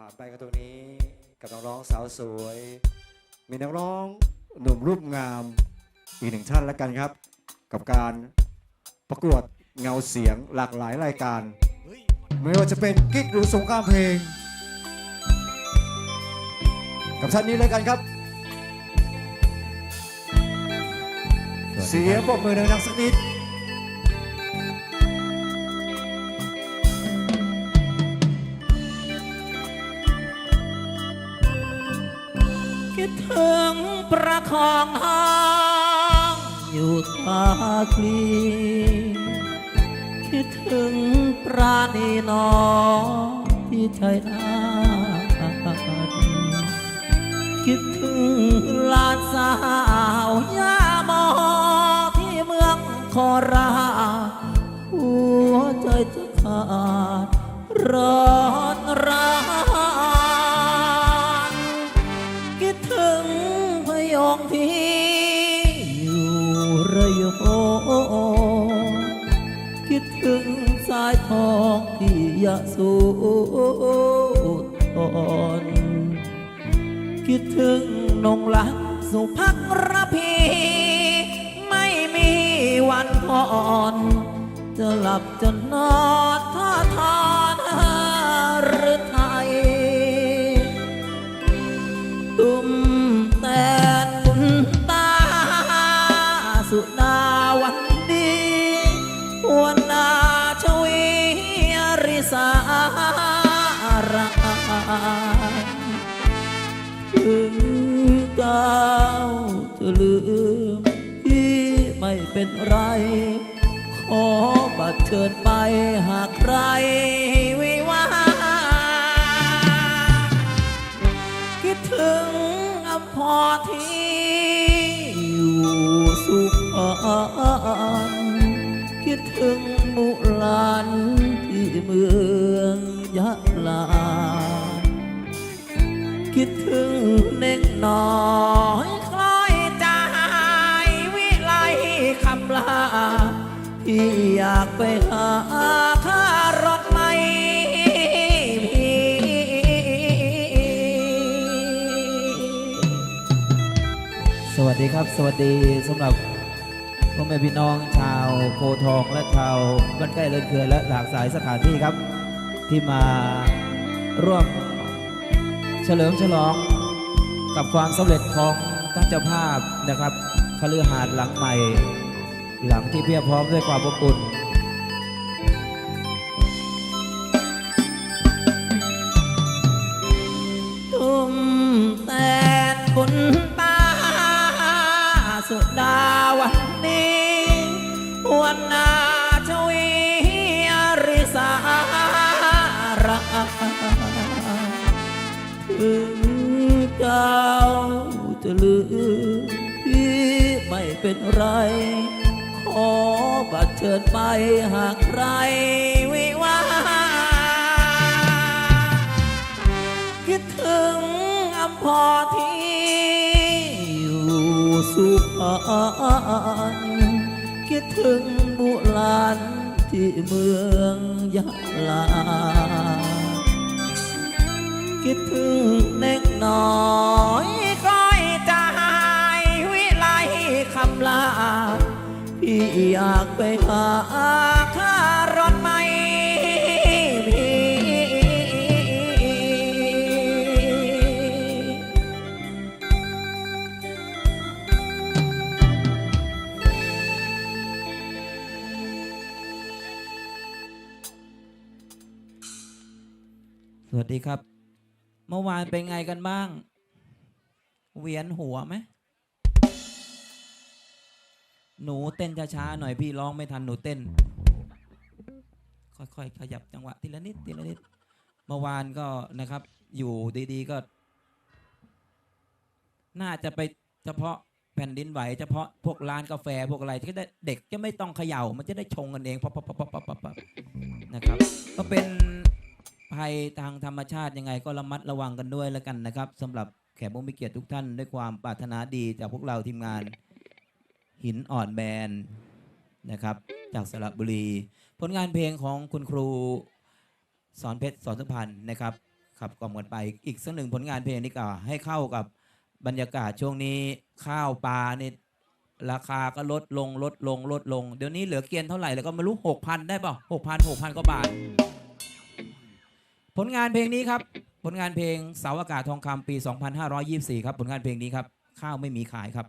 ผ่านไปกันตรงนี้กับนักร้องสาวสวย มีนักร้องหนุ่มรูปงามอีกหนึ่งท่านแล้วกันครับ กับการประกวดเงาเสียงหลากหลายรายการ ไม่ว่าจะเป็นกิ๊กหรือสงครามเพลง กับท่านนี้เลยกันครับ เสียงปรบมือดังๆสักนิดคิด ประคองห้องอยู่ท่าคลีคิดถึงปราณีน้องที่ชายนาทคิดถึงลานสาวย่าโมที่เมืองโคราหัวใจจะขาดร้อน สูตนคิดถึงนงลักสุพักระพี ไม่มีวันผ่อน จะหลับจะนอนท่าทอ รายถึงเก้าวจะลืมพี่ไม่เป็นไร ขอบัตรเชิญไปหากใครวิวาคิดถึงอภรที่อยู่สุพรรณคิดถึงมุลานที่เมือง อยคล้อยใจวิไลคำลาที่อยากไปหาค่ารถไม่มีสวัสดีครับ สวัสดีสำหรับพ่อแม่พี่น้องชาวโพทองและชาวบ้านใกล้เรือนเคือนและหลากสายสถานที่ครับ ที่มาร่วมเฉลิมฉลอง กับความสำเร็จของท่านเจ้าภาพนะครับคฤหาสน์หลังใหม่ หลังที่เพียบพร้อมด้วยความอบอุ่นทุ่มแต่คุณตาสุดาวันนี้วันนาชวีริสารถึงเจ้า จะลืมพี่ไม่เป็นไร ขอบัตรเชิญไปหากใครวิวาคิดถึงอำพรที่อยู่สุพรรณคิดถึงบุลานที่เมืองยะลา คิดถึงเด็กน้อย พี่อยากไปหาค่ารถไม่มีสวัสดีครับ เมื่อวานเป็นไงกันบ้าง เวียนหัวไหม หนูเต้นช้าๆหน่อยพี่ร้องไม่ทันหนูเต้น ค่อยๆขยับจังหวะทีละนิดทีละนิดเมื่อวานก็นะครับ อยู่ดีๆก็ น่าจะไปเฉพาะแผ่นดินไหวเฉพาะพวกร้านกาแฟพวกอะไรที่ได้เด็กจะไม่ต้องเขย่า มันจะได้ชงกันเองปั๊บปั๊บปั๊บปั๊บปั๊บนะครับ ก็เป็นภัยทางธรรมชาติยังไงก็ระมัดระวังกันด้วยแล้วกันนะครับสำหรับแขกผู้มีเกียรติทุกท่านด้วยความปรารถนาดีจากพวกเราทีมงาน หินอ่อนแบนนะครับ จากสระบุรี ผลงานเพลงของคุณครูสอนเพชรสอนสุพรรณนะครับขับกล่อมกันไปอีกสักหนึ่งผลงานเพลงนี้ก็ให้เข้ากับบรรยากาศช่วงนี้ข้าวปลานี่ราคาก็ลดลงลดลงลดลง เดี๋ยวนี้เหลือเกียนเท่าไหร่แล้วก็ไม่รู้หกพันได้เปล่าหกพันหกพันกว่าบาท ผลงานเพลงนี้ครับ ผลงานเพลงเสาอากาศทองคำปี 2524 ครับ ผลงานเพลงนี้ครับ ข้าวไม่มีขายครับ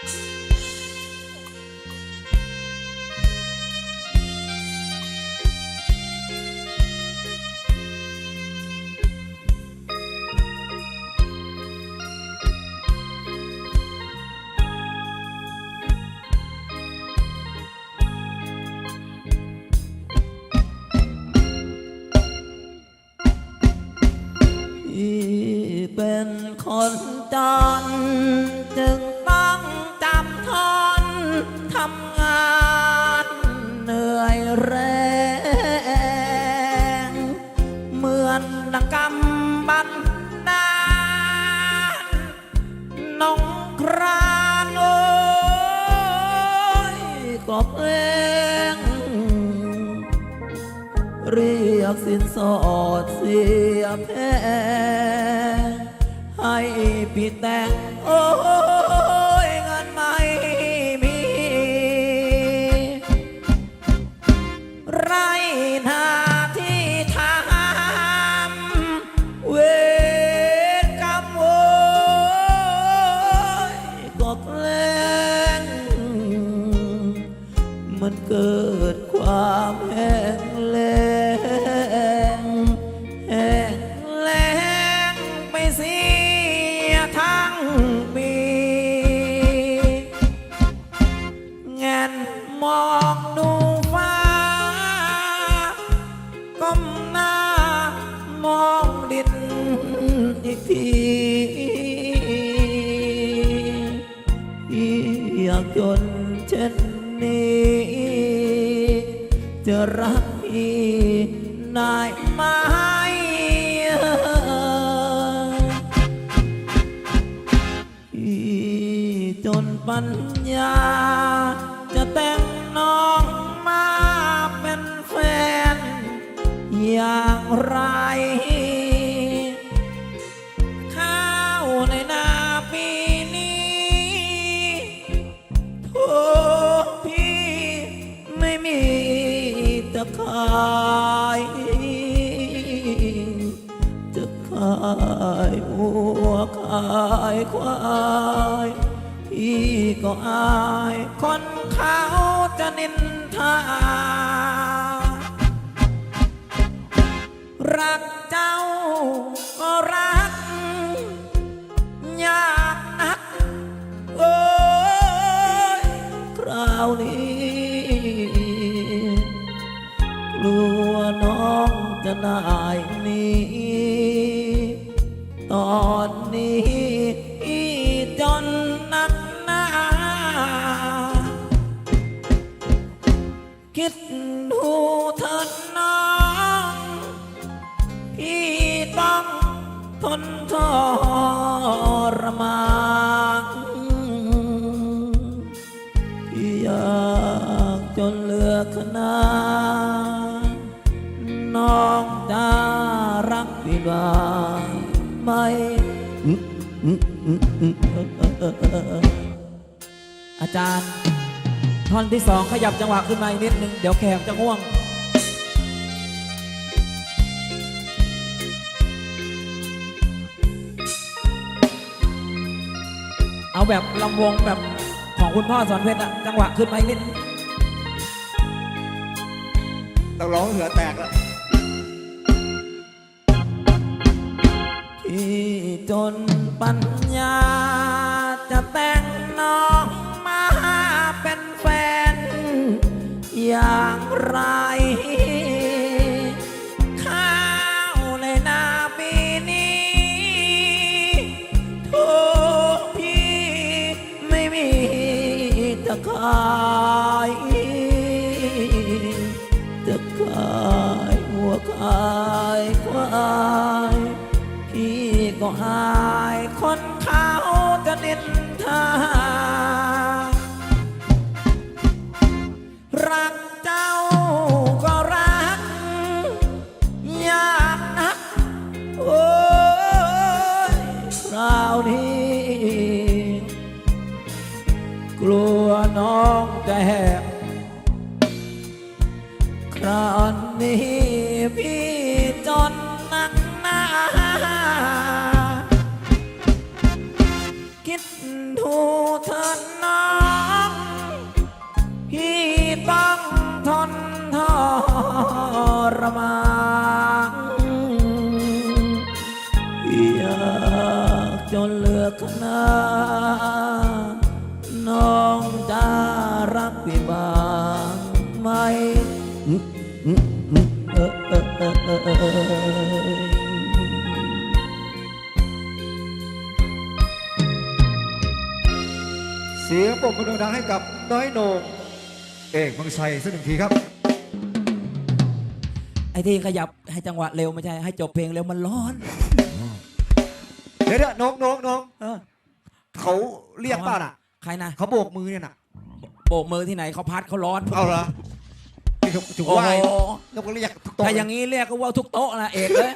ที่ กสินสอดเสียแพงให้พี่แต่งโอ้ยเงินไม่มี ไรหน้าที่ทำเวรกรรมโอ้ยก็แกล้งมันเกิดความแห้งแล้ง ญญา จะแต่งน้องมาเป็นแฟน อย่างไร ข้าวในนาปีนี้โทษพี่ไม่มีจะขายจะขายวัวขายควาย พี่ก็อายคนเขาจะนินทา รักเจ้าก็รัก ยากนักโอ้ยคราวนี้กลัวน้องจะนายนี้ ตอนนี้ ต้องทนทรมานพี่ยากจนเหลือขนาดน้องจะรักพี่บางไหมอาจารย์ ท่อนที่สองขยับจังหวะขึ้นมาอีกนิดนึง เดี๋ยวแขกจะง่วง แบบลำวงแบบของคุณพ่อสอนเพชรอะจังหวะขึ้นมาอีกนิดต้องร้องเหือแตกแล้วที่จนปัญญาจะแต่งน้องมาเป็นแฟน อย่างไร ก็ รมานอยากจนเลือกคณะน้องจะรักพี่บางไหมเสียงปรบมือดังให้กับน้อยโนมเอกมังไทรสักหนึ่งทีครับ ไอ้ที่ขยับให้จังหวะเร็วไม่ใช่ ให้จบเพลงเร็วมันร้อน เดี๋ยวเดี๋ยวน้องน้องน้องเออเขาเรียกเปล่าน่ะ ใครนะเขาโบกมือเนี่ยน่ะ โบกมือที่ไหนเขาพัดเขาร้อน เอาเหรอนี่ถูกถูกโอ้ไหวโหแล้วก็เรียกทุกโต๊ะถ้าอย่างนี้เรียกก็ว่าทุกโต๊ะนะเอกเลย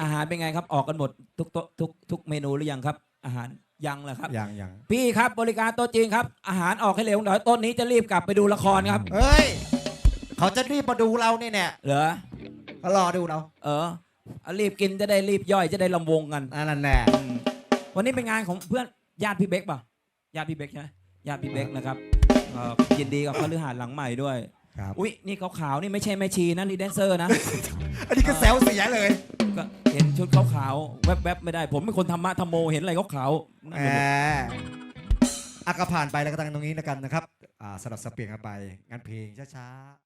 อาหารเป็นไงครับ ออกกันหมดทุกโต๊ะทุกทุกเมนูหรือยังครับ อาหารยังเหรอครับอย่างอย่างพี่ครับบริการโต๊ะจีนครับ อาหารออกให้เร็วหน่อยโต๊ะนี้จะรีบกลับไปดูละครครับ เฮ้ย เขาจะรีบมาดูเราเนี่ยแน่เหรอ เขารอดูเราเออเอารีบกินจะได้รีบย่อยจะได้ลำวงกันอันนั้นแน่อืมวันนี้เป็นงานของเพื่อนญาติพี่เบ๊กป่ะญาติพี่เบ๊กใช่ไหมญาติพี่เบ๊กนะครับเอ่อยินดีกับพฤหัสหลังใหม่ด้วย ครับอุ้ยนี่ขาวๆนี่ไม่ใช่แม่ชีนะนี่แดนเซอร์นะ อันนี้ก็แซวเสียเลยก็เห็นชุดขาวๆแวบๆไม่ได้ ผมเป็นคนธรรมะธรรมโมเห็นอะไรขาวๆนั่นแหมไปหมดอากผ่านไปแล้วก็ตั้งตรงนี้แล้วกันนะครับอ่าสลับสบเปลี่ยนกันไปงานเพลงช้าๆ